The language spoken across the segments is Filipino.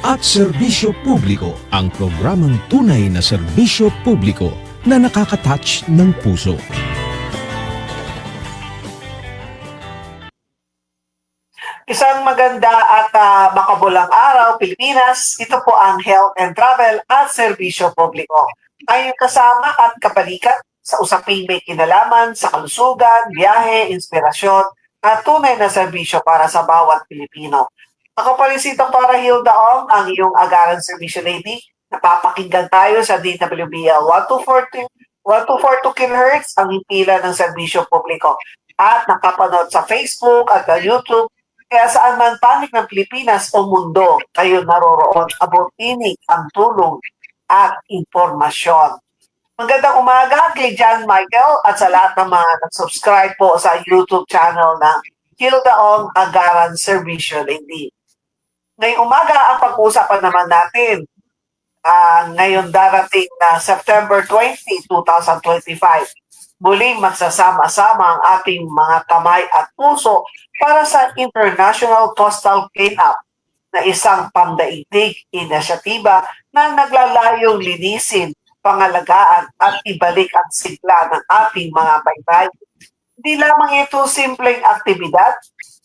at serbisyo publiko ang programang tunay na serbisyo publiko na nakaka-touch ng puso. Isang maganda at ah, makabulang araw, Pilipinas. Ito po ang Health and Travel at Serbisyo Publiko. Tayong kasama at kapalikat sa usaping may kinalaman sa kalusugan, biyahe, inspirasyon at tunay na serbisyo para sa bawat Pilipino. Ako pa rin si Dr. Hilda Ong, ang iyong agaran serbisyo lady. Napapakinggan tayo sa DWBL 1242 1242 kHz ang hipila ng serbisyo publiko at nakapanood sa Facebook at sa YouTube kaya saan man panig ng Pilipinas o mundo, kayo naroroon, abot tinig ang tulong at informasyon. Magandang umaga kay John Michael at sa lahat ng mga nag-subscribe po sa YouTube channel ng Hilda Ong Agaran Servisyo Lady. Ngayong umaga, ang pag-uusapan naman natin, ah, ngayon darating na September 20, 2025, muling magsasama-sama ang ating mga kamay at puso para sa International Coastal Cleanup na isang pandaigdig inisyatiba na naglalayong linisin, pangalagaan at ibalik ang sigla ng ating mga baybay. Hindi lamang ito simpleng aktibidad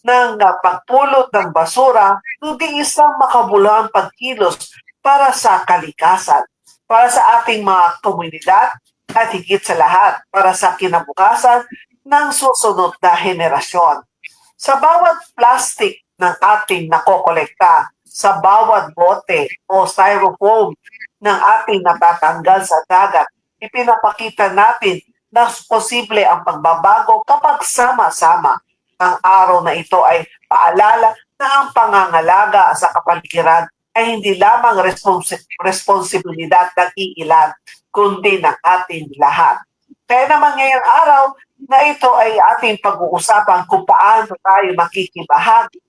ng pagpulot ng basura, kundi isang makabuluhang pagkilos para sa kalikasan, para sa ating mga komunidad at higit sa lahat para sa kinabukasan ng susunod na henerasyon. Sa bawat plastic ng ating nakokolekta, sa bawat bote o styrofoam ng ating natatanggal sa dagat, ipinapakita natin na posible ang pagbabago kapag sama-sama. Ang araw na ito ay paalala na ang pangangalaga sa kapaligiran ay hindi lamang responsi- responsibilidad ng iilan, kundi ng ating lahat. Kaya naman ngayong araw na ito ay ating pag-uusapan kung paano tayo makikibahagi,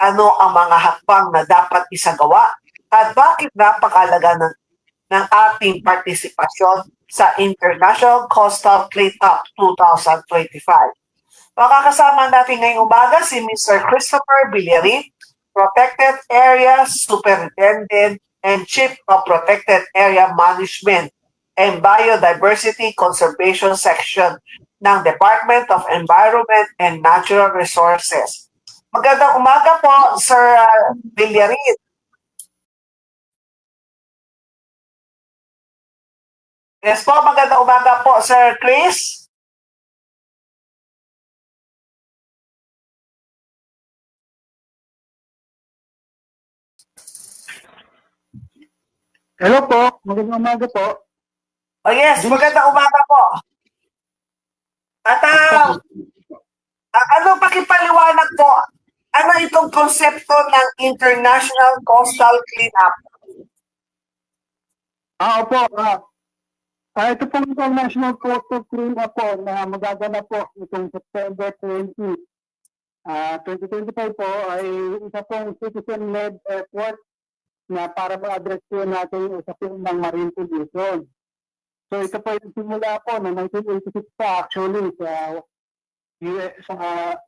ano ang mga hakbang na dapat isagawa, at bakit napakalaga ng, ng ating partisipasyon sa International Coastal Cleanup 2025. Makakasama natin ngayong umaga si Mr. Christopher Villarin, Protected Area Superintendent and Chief of Protected Area Management and Biodiversity Conservation Section ng Department of Environment and Natural Resources. Magandang umaga po, Sir Villarin. Yes po, magandang umaga po, Sir Chris. Hello po, magandang umaga po. Oh yes, magandang umaga po. At ah, ah, ano pakipaliwanag po, ano itong konsepto ng International Coastal Cleanup? Ah, opo. Ah, ah, ito pong International Coastal Cleanup po na magaganap po itong September 20. Ah, 2025 po ay isa pong citizen-led effort na para ma-address po natin yung usapin ng marine pollution. So ito po yung simula po na 1986 pa actually sa US, sa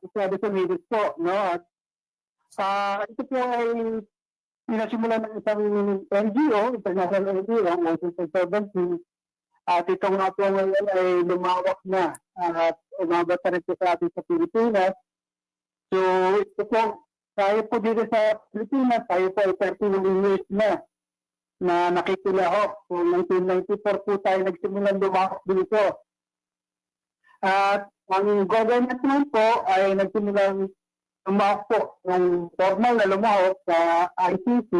Estados Unidos po, no? At ah, ito po ay pinasimula ng isang NGO, international NGO, ang Ocean Conservancy. At ito nga po ngayon ay lumawak na at umabot na rin sa atin sa Pilipinas. So ito po, tayo po dito sa Pilipinas, tayo po ay 31 years na na nakikilahok. So 1994 po tayo nagsimulang lumawak dito. At ang government naman po ay nagsimulang lumahok po ng formal na lumahok sa ICC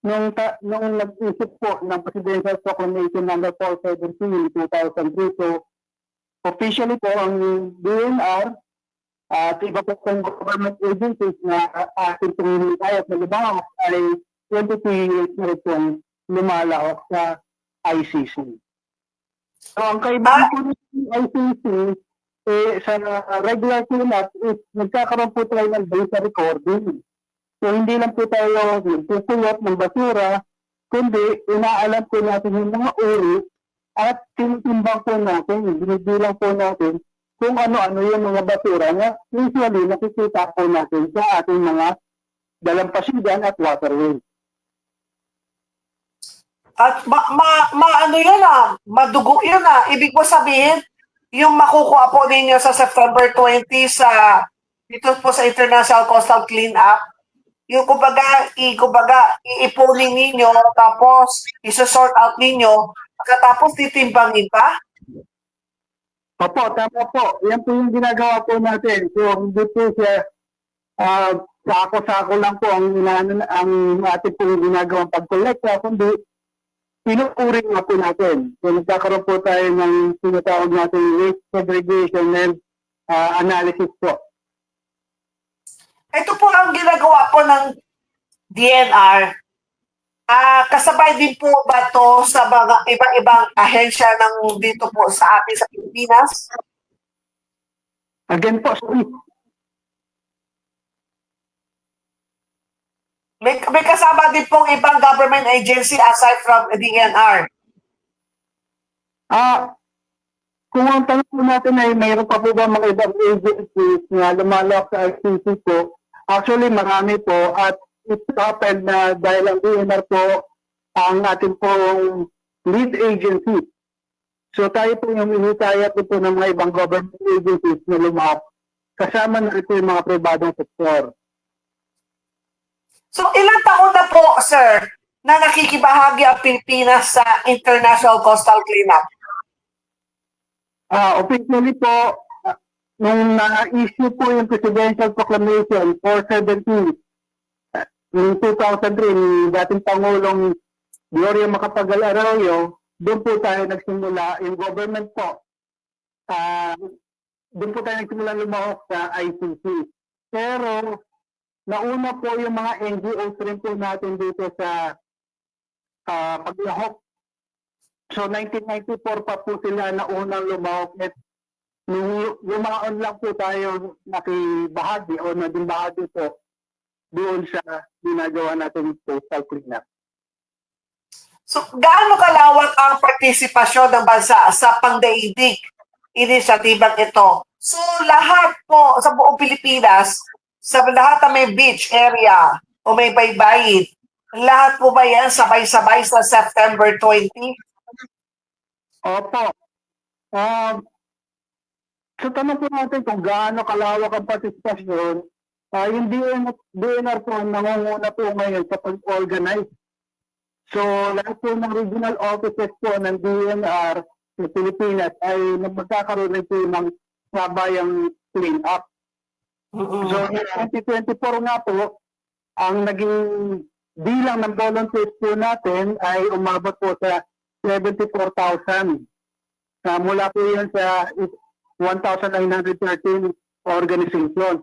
nung, ta- nung nag-isip po ng Presidential Proclamation number 417 in 2003. So, officially po ang DNR at iba po pong government agencies na ating pumihintay at na lumahok ay 22 years na rin pong lumalahok sa ICC. So, ang kaibahan po ng ICC eh, sa regular cleanup is nagkakaroon po tayo ng data recording. So hindi lang po tayo nagsusulat ng basura, kundi inaalam po natin yung mga uri at tinitimbang po natin, binibilang po natin kung ano-ano yung mga basura na usually nakikita po natin sa ating mga dalampasigan at waterways. At ma, ma, ma ano yun ah, madugo yun ah. Ibig mo sabihin, yung makukuha po ninyo sa September 20 sa dito po sa International Coastal Cleanup, yung kumbaga, i, kumbaga, iipunin ninyo, tapos isusort out ninyo, pagkatapos titimbangin pa? Opo, tama po. Yan po yung ginagawa po natin. So, hindi po siya ah, sako-sako lang po ang, inaano, ang ating po ginagawang pag-collecta, kundi pinuuri nga po natin. So, nagkakaroon po tayo ng tinatawag natin waste segregation and ah, analysis po. Ito po ang ginagawa po ng DNR. Ah, kasabay din po ba to sa mga ibang-ibang ahensya ng dito po sa atin sa Pilipinas? Again po, sorry. May, may kasama din pong ibang government agency aside from DNR. Ah, kung ang tanong po natin ay mayroon pa po ba mga ibang agencies na lumalak sa RCC po, actually marami po at it happened na dahil ang DNR po ang ating pong lead agency. So tayo po yung hinihikayat po ng mga ibang government agencies na lumahap kasama na ito yung mga pribadong sektor. So ilang taon na po, sir, na nakikibahagi ang Pilipinas sa International Coastal Cleanup? Ah, officially po, ah, nung na-issue po yung Presidential Proclamation 417 ah, noong 2003 ni dating Pangulong Gloria Macapagal Arroyo, doon po tayo nagsimula, yung government po, ah, doon po tayo nagsimula lumahok sa ICC. Pero, nauna po yung mga NGOs rin po natin dito sa ah, paglahok. So 1994 pa po sila na unang lumahok. At nung lumaon lang po tayo nakibahagi o naging bahagi po doon sa ginagawa natin postal cleanup. So gaano kalawak ang partisipasyon ng bansa sa pangdaigdig inisyatibang ito? So lahat po sa buong Pilipinas, sa lahat na may beach area o may baybayin, lahat po ba yan sabay-sabay sa September 20? Opo. Um, so tanong po natin kung gaano kalawak ang partisipasyon, ah yung DNR, DNR po ang nangunguna po ngayon sa pag-organize. So lahat po ng regional offices po ng DNR sa Pilipinas ay magkakaroon rin po ng sabayang clean up. So, Mm-mm. in 2024 nga po, ang naging bilang ng volunteers po natin ay umabot po sa 74,000. Uh, mula po yun sa 1,913 organization.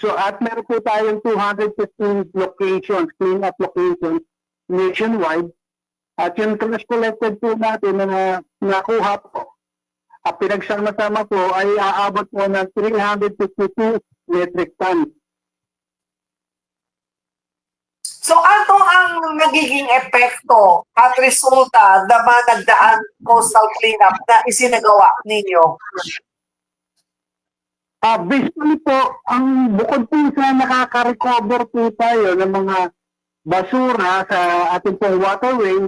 So at meron po tayong 215 locations, clean up locations nationwide. At yung trash collected po natin na nakuha po, at pinagsama-sama po ay aabot po ng 352 metric tons. So ano ang nagiging epekto at resulta ng mga nagdaan coastal cleanup na isinagawa ninyo? Ah, basically po, ang bukod po sa nakaka-recover po tayo ng mga basura sa ating pong waterway,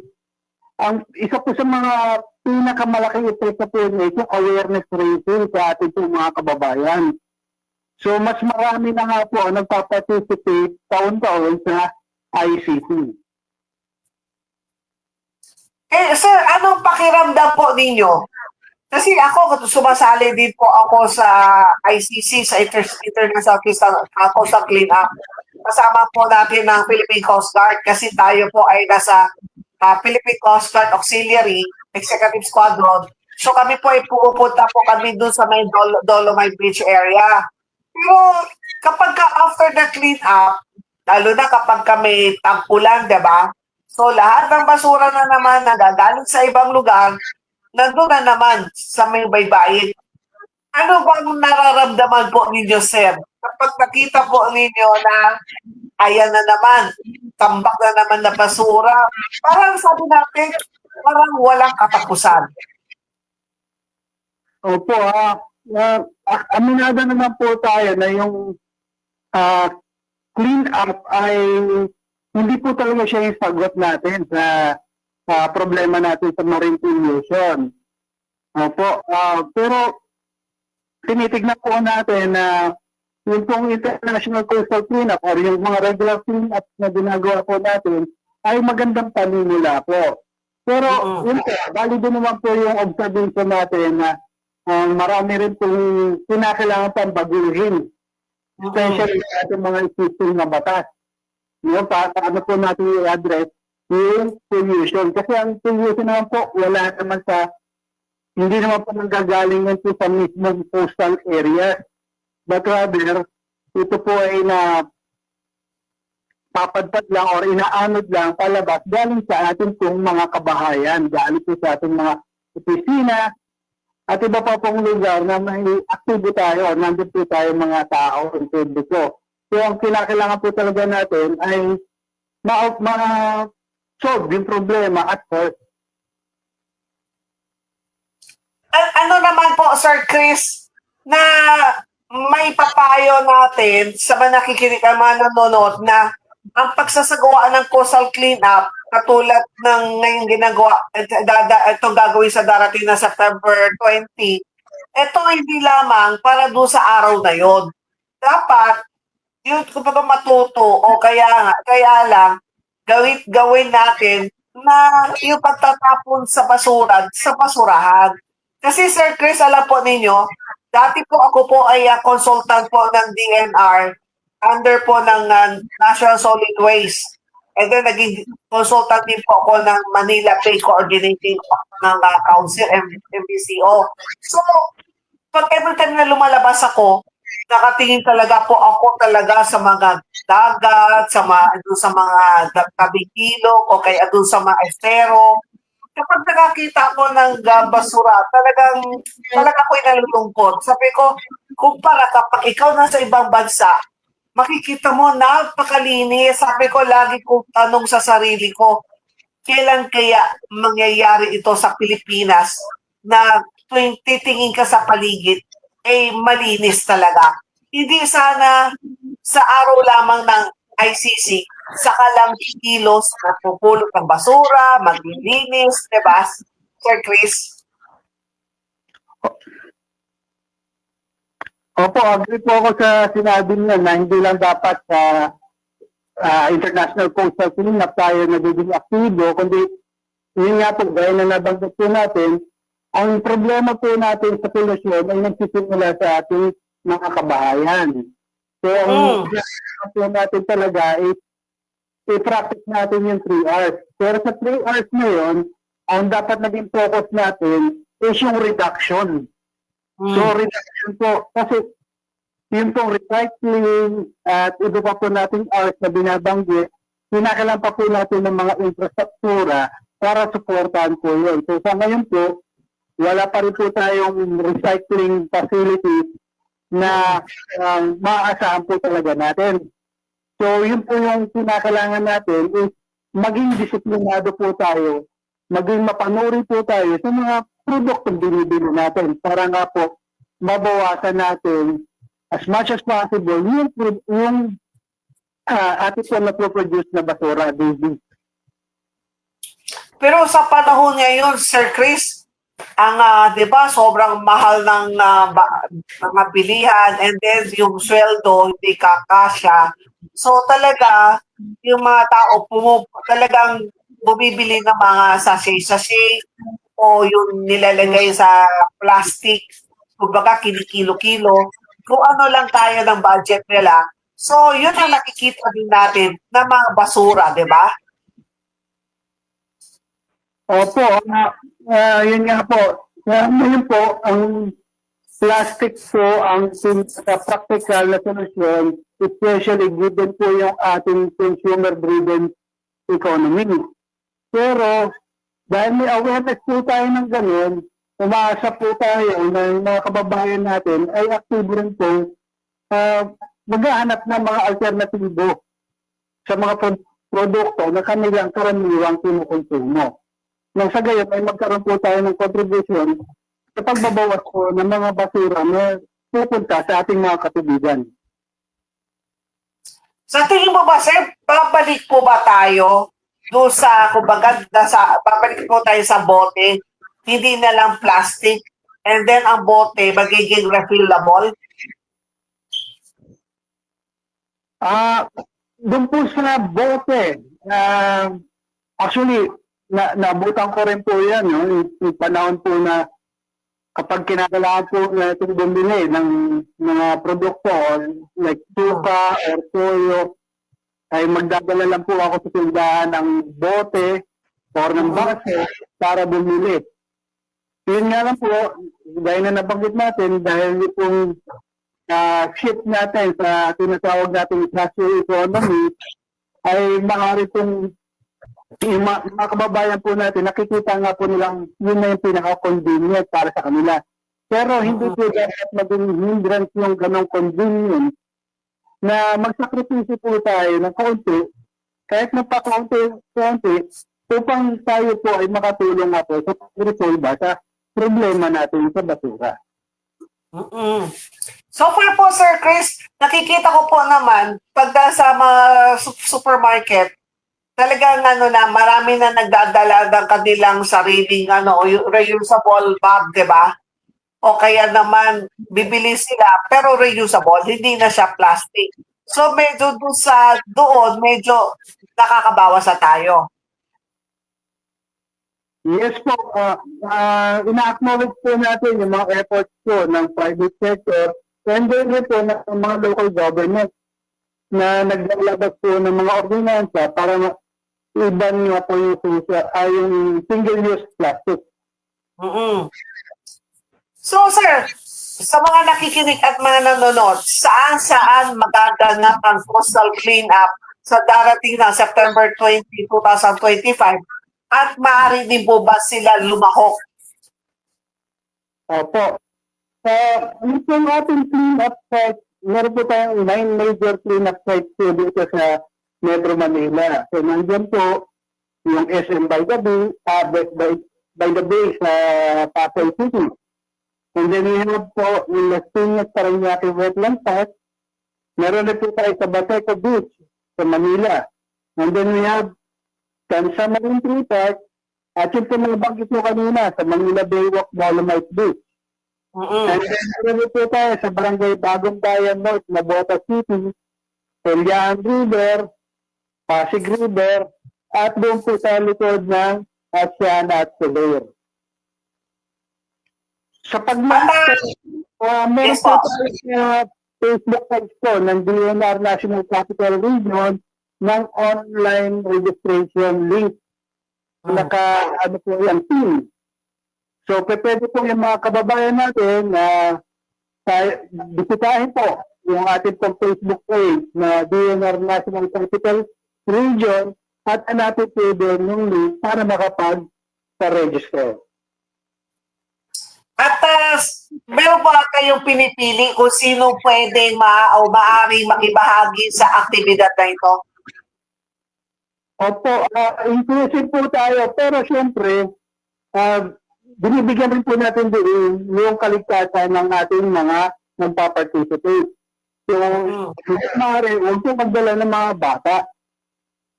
ang isa po sa mga pinakamalaking epekto po nito, awareness raising sa ating pong mga kababayan. So, mas marami na nga po ang nagpa-participate taon-taon sa ICC. Eh, sir, anong pakiramdam po ninyo? Kasi ako, sumasali din po ako sa ICC, sa Inter- International Coastal, Coastal Cleanup. Kasama po natin ng Philippine Coast Guard kasi tayo po ay nasa uh, Philippine Coast Guard Auxiliary Executive Squadron. So kami po ay pupunta po kami doon sa may Dol- Dolomite Beach area. Pero kapag ka after the cleanup, lalo na kapag kami tagpulan, di ba? So lahat ng basura na naman nagagaling sa ibang lugar, nandun na naman sa may baybayin. Ano bang nararamdaman po ninyo, sir? Kapag nakita po ninyo na ayan na naman, tambak na naman na basura, parang sabi natin, parang walang katapusan. Opo, ah, ah, ah, aminado naman po tayo na yung ah, clean up ay hindi po talaga siya yung sagot natin sa ah, problema natin sa marine pollution. Opo, ah, pero tinitignan po natin na yung pong international coastal cleanup or yung mga regular cleanup na ginagawa po natin ay magandang panimula po. Pero Mm-mm. yun po, valido naman po yung observation natin na ah, marami rin pong kinakailangan pang baguhin especially sa ating mga existing na batas. No, pa, paano po natin i-address yung pollution. Kasi ang pollution naman po, wala naman sa, hindi naman po nanggagaling yan po sa mismong coastal area. But rather, ito po ay na papadpad lang or inaanod lang palabas galing sa ating pong mga kabahayan, galing po sa ating mga opisina, at iba pa pong lugar na may aktibo tayo, nandun po tayo mga tao, ang publiko. So ang kinakailangan po talaga natin ay ma- ma- solve yung problema at first. Ano naman po, Sir Chris, na may papayo natin sa mga nakikinig, ang mga nanonood na ang pagsasagawa ng coastal cleanup katulad ng ngayong ginagawa, dada, ito gagawin sa darating na September 20, ito hindi lamang para doon sa araw na yon. Dapat, yun pa matuto o kaya kaya lang, gawin, gawin natin na yung pagtatapon sa basura, sa basurahan. Kasi Sir Chris, alam po ninyo, dati po ako po ay ah, consultant po ng DNR under po ng ah, National Solid Waste. And then naging consultant din po ako ng Manila Bay Coordinating ng ah, Council, MBCO. So, pag every time na lumalabas ako, nakatingin talaga po ako talaga sa mga dagat, sa mga, doon sa mga da- tabing ilog, o kaya doon sa mga estero. Kapag nakakita ko ng basura, talagang, talaga ako'y nalulungkot. Sabi ko, kumpara kapag ikaw nasa ibang bansa, makikita mo, napakalinis. Sabi ko, lagi kong tanong sa sarili ko, kailan kaya mangyayari ito sa Pilipinas na tuwing titingin ka sa paligid, eh malinis talaga. Hindi sana sa araw lamang ng ICC, saka lang kilos at pupulot ng basura, maglilinis, di ba? Sir Chris? Opo, agree po ako sa sinabi niya na hindi lang dapat sa ah, international coastal cleanup tayo nagiging aktibo, kundi yun nga po, gaya na nabanggit po natin, ang problema po natin sa polusyon ay nagsisimula sa ating mga kabahayan. So, ang Mm. po natin talaga is i-practice natin yung 3 hours. Pero sa 3 hours na yun, ang dapat naging focus natin is yung reduction. So, Mm. reduction po. Kasi, yun pong recycling at iba pa po nating hours na binabanggit, kinakailan pa po natin ng mga infrastruktura para supportahan po yun. So, sa ngayon po, wala pa rin po tayong recycling facilities na um, maaasahan po talaga natin. So, yun po yung kinakailangan natin is maging disiplinado po tayo, maging mapanuri po tayo sa mga produktong binibili natin para nga po mabawasan natin as much as possible yung, yung uh, ating po na-produce na basura, baby. Pero sa panahon ngayon, Sir Chris, ang ah, 'di ba sobrang mahal ng ah, ba- mga bilihan and then yung sweldo hindi kakasya. So talaga yung mga tao pumu talagang bumibili ng mga sachet-sachet o yung nilalagay sa plastic, kumbaga kinikilo-kilo, kung ano lang kaya ng budget nila. So, yun ang nakikita din natin ng mga basura, di ba? Opo, ah, ah, yun nga po. Uh, ngayon po, ang plastic po ang sa practical na solusyon, especially given po yung ating consumer-driven economy. Pero, dahil may awareness po tayo ng ganun, umaasa po tayo na yung mga kababayan natin ay aktibo rin po uh, maghahanap ng mga alternatibo sa mga pro- produkto na kanilang karaniwang kinukonsumo. Nang sa gayon ay magkaroon po tayo ng contribution sa pagbabawas po ng mga basura na pupunta sa ating mga katubigan. Sa tingin mo ba, sir, babalik po ba tayo doon sa, kumbaga, nasa, babalik po tayo sa bote, hindi na lang plastic, and then ang bote magiging refillable. Ah, doon po sa bote, ah, actually, na, nabutan ko rin po yan, no? yung, yung panahon po na kapag kinakailangan po na itong bumili ng mga produkto like suka or toyo, ay magdadala lang po ako sa tindahan ng bote or ng baso para bumili. Yun nga lang po, gaya na nabanggit natin, dahil itong uh, shift natin sa tinatawag natin classroom economy ay maaari pong yung mga, mga kababayan po natin, nakikita nga po nilang yun na yung pinaka-convenient para sa kanila. Pero hindi po dapat maging hindrance yung ganong convenient na magsakripisyo po tayo ng kaunti, kahit magpakaunti-kaunti, upang tayo po ay makatulong nga po sa pag-resolve sa problema natin sa basura. mm So far po, Sir Chris, nakikita ko po naman, pagda sa mga su- supermarket, talagang ano na, marami na nagdadala ng kanilang sariling ano, reusable bag, di ba? O kaya naman, bibili sila, pero reusable, hindi na siya plastic. So medyo doon sa doon, medyo nakakabawas na tayo. Yes po, uh, uh, ina-acknowledge po natin yung mga efforts po ng private sector and then po ng mga local government na naglalabas po ng mga ordinansa para iban nga po yung, susa, ay yung single-use plastic. mm So sir, sa mga nakikinig at mga nanonood, saan-saan magaganap ang coastal cleanup sa darating na September 20, 2025 at maaari din po ba sila lumahok? Opo. Sa uh, yung ating clean-up site, meron po tayong nine major clean-up sites po dito sa Metro Manila. So nandiyan po yung SM by the Bay, uh, by, by, by the Bay sa Pasay City. And then we have po yung Las Piñas Parañaque Wetland Park. Meron rin po tayo sa Bateco Beach sa Manila. And then we have Kansa Marine Tree Park at yung po nabanggit ko kanina sa Manila Baywalk Dolomite Beach. Mm-mm. And then meron po tayo sa Barangay Bagong Bayan North, Nabota City, Pelian River, Pasig River, at doon po sa likod ng Asiana at Soler. Sa pagmamahal, uh, meron Yes, po tayo sa Facebook page po ng DNR National Capital Region ng online registration link. Naka, ano po yan, team. So, pwede po yung mga kababayan natin na tayo, bisitahin po yung ating pong Facebook page na DNR National Capital Region at po doon yung link para makapag-register. At uh, meron ba kayong pinipili kung sino pwedeng ma o maaaring makibahagi sa aktibidad na ito? Opo, ah, inclusive po tayo. Pero siyempre, ah, binibigyan rin po natin din yung kaligtasan ng ating mga nagpa-participate. So, hindi maaari, huwag po magdala ng mga bata.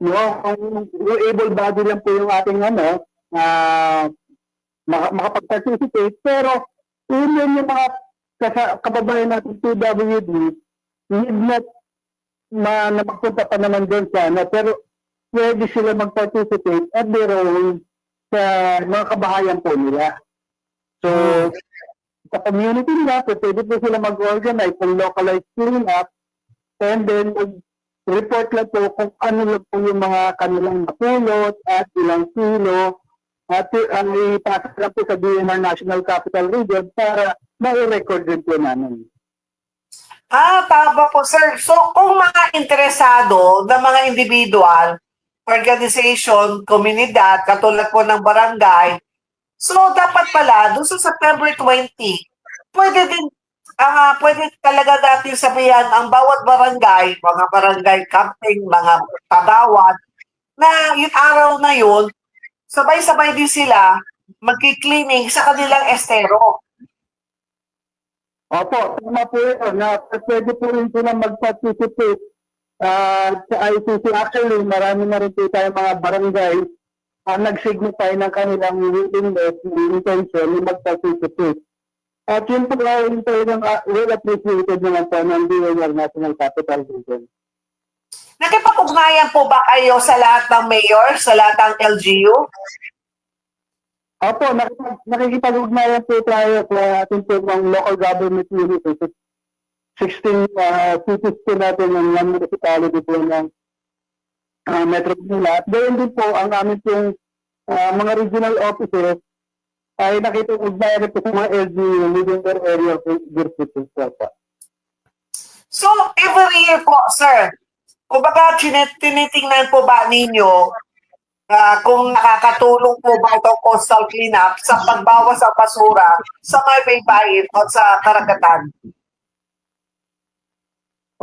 No, kung yung able body lang po yung ating ano, maka- makapag-participate. Pero, yun yun yung mga kababayan natin PWD, need not ma na magpunta pa naman doon sana. Pero, pwede sila mag-participate at their own sa mga kabahayan po nila. So, sa community nila, so pwede po sila mag-organize ng localized cleanup and then report lang po kung ano lang po yung mga kanilang napulot at ilang kilo at ang ipasa lang po sa DNR National Capital Region para ma-record din po namin. Ah, tama po, sir. So, kung mga interesado na mga individual, organization, komunidad, katulad po ng barangay, so dapat pala, doon sa September 20, pwede din, ah pwede talaga natin sabihan ang bawat barangay, mga barangay camping, mga pagawad, na yung araw na yun, sabay-sabay din sila magki-cleaning sa kanilang estero. Opo, tama po yun na pwede po rin sila mag-participate Ah, sa ICC actually, marami na rin po tayo mga barangay ang nag-signify ng kanilang willingness, intention mag-participate. At yun po ay talagang uh, well appreciated naman po ng DNR National Capital Region. Nakipag-ugnayan po ba kayo sa lahat ng mayor, sa lahat ng LGU? Opo, nakikipag- nakikipag-ugnayan po tayo sa ating po ng local government unit. 16 uh, cities po natin ng one municipality po ng uh, Metro Manila. At gayon din po ang aming pong uh, mga regional offices ay nakikipag-ugnayan rin po sa mga LGU within their area of jurisdiction po. So, every year po, sir, kumbaga tinitingnan po ba ninyo ah, kung nakakatulong po ba itong coastal cleanup sa pagbawas sa basura sa may baybayin o sa karagatan?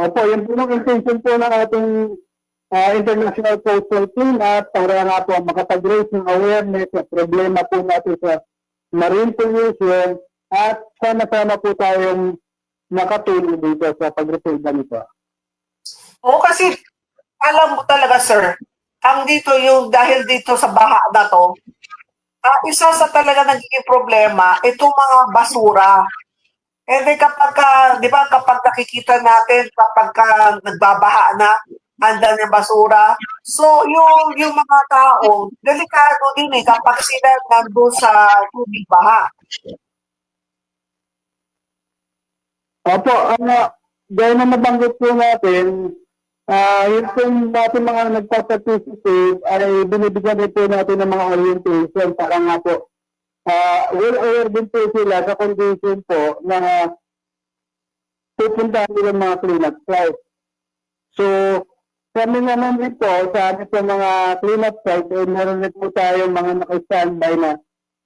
Opo, yun po ang intention po ng ating ah, International Coastal Cleanup para nga po makapag-raise ng awareness sa problema po natin sa marine pollution at sama-sama po tayong makatulong dito sa pag-resolve nito. Oo, kasi alam mo talaga, sir, ang dito yung dahil dito sa baha na to, ah, isa sa talaga nagiging problema, itong mga basura. And then kapag, ka, di ba, kapag nakikita natin, kapag ka nagbabaha na, andan yung basura. So, yung, yung mga tao, delikado din eh, kapag sila nandun sa tubig baha. Opo, ano, dahil na nabanggit po natin, ah yun po natin mga nagpa-participate ay binibigyan din natin ng mga orientation para nga po ah well aware din po sila sa condition po na pupuntahan nila mga cleanup site. So, kami naman din po sa amin mga cleanup site, eh, meron din po tayong mga naka-standby na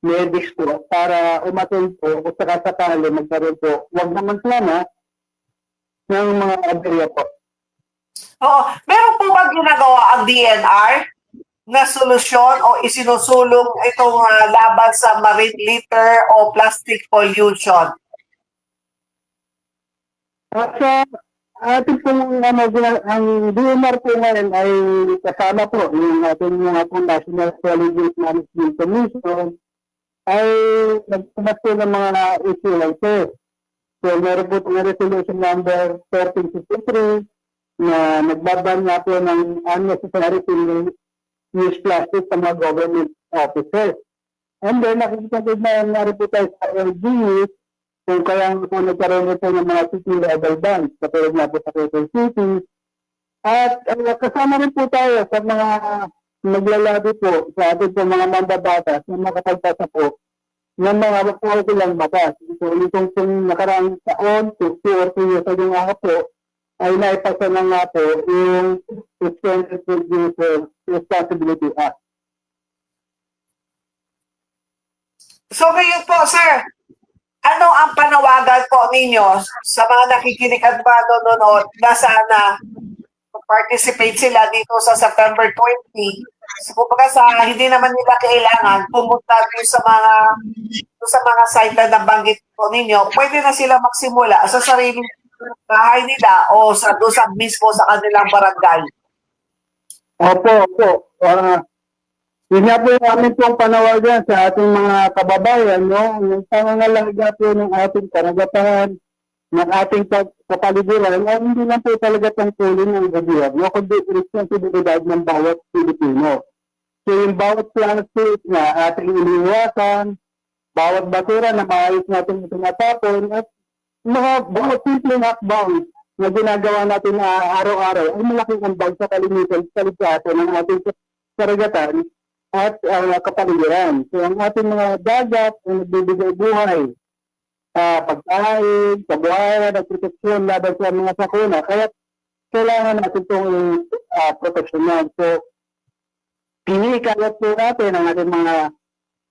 medics po para umatin po kung sakasakali magkaroon po. Huwag naman sana ng mga aberya po. Oo. Meron po ba ginagawa ang DNR na solusyon o isinusulong itong ah, laban sa marine litter o plastic pollution? At sa ating pong ano, ang DNR po ngayon ay kasama po yung ating mga po National Waste Management Commission ay nagpumas po ng mga issue like this. So meron po itong resolution number 1353 na nagbaban nga po ng unnecessary use plastic sa mga government offices. And then nakikita na na rin po tayo sa LGUs kung kaya po nagkaroon ito ng mga city level bands, katulad nga po sa Quezon City. At uh, kasama rin po tayo sa mga naglalabi po sa ating po mga mambabatas na makapagpasa po ng mga po silang batas. So, itong pong nakaraang taon, two, two or three years ago nga po, ay naipasa na nga po yung Extended Producer Responsibility Act. So ngayon po, sir, ano ang panawagan po ninyo sa mga nakikinig at mga nanonood na sana participate sila dito sa September 20? So, kumbaga sa hindi naman nila kailangan pumunta doon sa mga doon sa mga site na nabanggit po ninyo, pwede na sila magsimula sa sariling bahay nila o sa doon sa mismo sa kanilang barangay. Opo, opo. Ah, yun nga po yung aming pong panawagan sa ating mga kababayan, no? Yung pangangalaga po ng ating karagatan, ng ating kapaligiran, ay hindi lang po talaga tungkulin ng gobyerno, kundi responsibilidad ng bawat Pilipino. So yung bawat plastic na ating iniwasan, bawat basura na maayos natin tinatapon, at mga bawat simpleng hakbang na ginagawa natin na araw-araw ay malaking ambag sa kalimitan sa ng ating karagatan at uh, kapaligiran. So ang ating mga dagat ay nagbibigay buhay, uh, pagkain, kabuhayan at proteksyon laban sa mga sakuna. Kaya kailangan natin itong uh, proteksyonan. So pinikalat po natin ang ating mga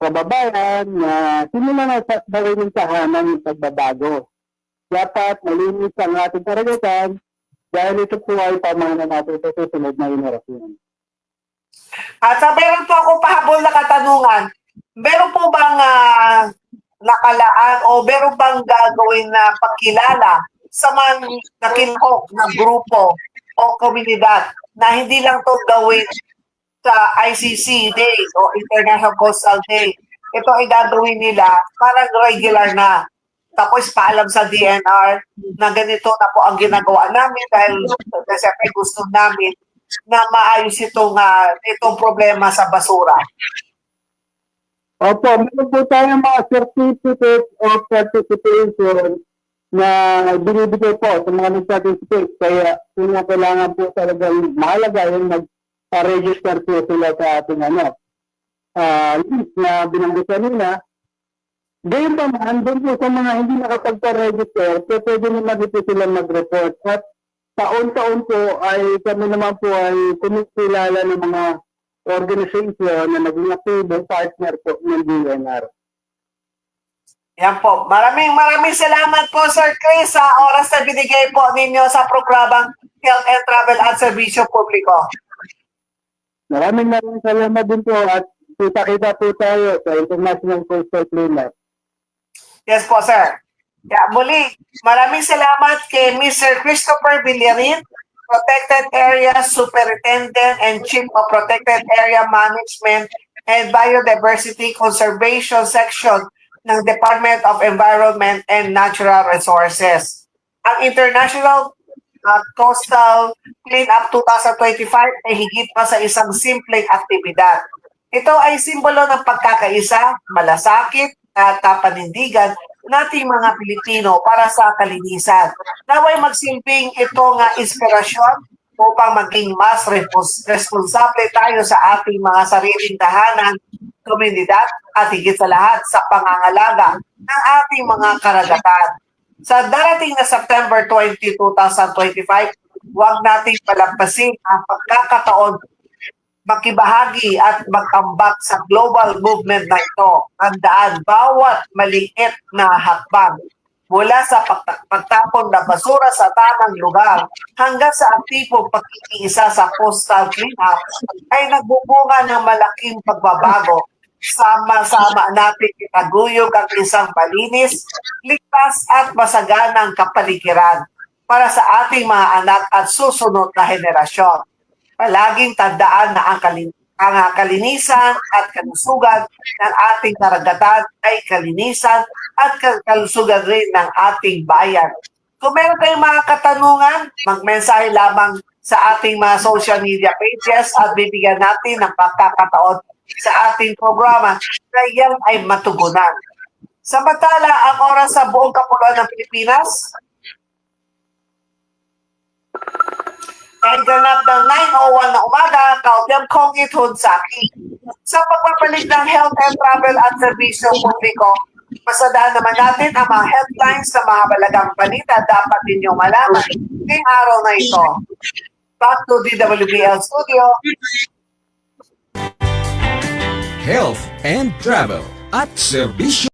kababayan na simulan na sa sariling tahanan ng pagbabago. Dapat malinis ang ating karagatan dahil ito po ay pamana natin sa susunod na henerasyon. At sa meron po ako pahabol na katanungan, meron po bang ah, nakalaan o meron bang gagawin na pagkilala sa mga nakinhok na grupo o komunidad na hindi lang to gawin sa ICC Day o International Coastal Day. Ito ay gagawin nila parang regular na. Tapos paalam sa DNR na ganito na po ang ginagawa namin dahil kasi gusto namin na maayos itong, ah, itong problema sa basura. Opo, meron po tayong mga certificate of participation na binibigay po sa mga nag-participate. Kaya kailangan po talagang mahalaga yung mag-register po sila sa ating ano, ah list na binanggit kanina. Gayon pa man, doon po sa mga hindi nakapagpa-register, pwede naman dito sila mag-report. At taon-taon po ay kami naman po ay kumikilala ng mga organization na naging active partner po ng DNR. Yan po. Maraming maraming salamat po Sir Chris sa oras na binigay po ninyo sa programang Health and Travel at Serbisyo Publiko. Maraming maraming salamat din po at kita-kita po tayo sa International Coastal Cleanup. Yes po, sir. Yeah, muli, maraming salamat kay Mr. Christopher Villarin, Protected Area Superintendent and Chief of Protected Area Management and Biodiversity Conservation Section ng Department of Environment and Natural Resources. Ang International uh, Coastal Cleanup 2025 ay higit pa sa isang simpleng aktibidad. Ito ay simbolo ng pagkakaisa, malasakit at kapanindigan nating mga Pilipino para sa kalinisan. Naway magsilbing ito nga inspirasyon upang maging mas respons- responsable tayo sa ating mga sariling tahanan, komunidad at higit sa lahat sa pangangalaga ng ating mga karagatan. Sa darating na September 20, 2025, huwag nating palampasin ang pagkakataon makibahagi at magtambak sa global movement na ito. Tandaan, bawat maliit na hakbang mula sa pagta- pagtapon ng basura sa tamang lugar hanggang sa aktibong pagkikiisa sa coastal cleanup ay nagbubunga ng malaking pagbabago. Sama-sama natin itaguyog ang isang malinis, ligtas at masaganang kapaligiran para sa ating mga anak at susunod na henerasyon palaging tandaan na ang, kalin ang kalinisan at kalusugan ng ating karagatan ay kalinisan at kal- kalusugan rin ng ating bayan. Kung meron kayong mga katanungan, magmensahe lamang sa ating mga social media pages at bibigyan natin ng pagkakataon sa ating programa na yan ay matugunan. Samantala, ang oras sa buong kapuluan ng Pilipinas ay ganap ng 9.01 na umaga, kautyang kong itun sa. Sa pagpapalit ng health and travel at serbisyo publiko, pasadahan naman natin ang mga headlines sa mga balagang balita dapat ninyong malaman ngayong araw na ito. Back to DWBL Studio. Health and Travel at Serbisyo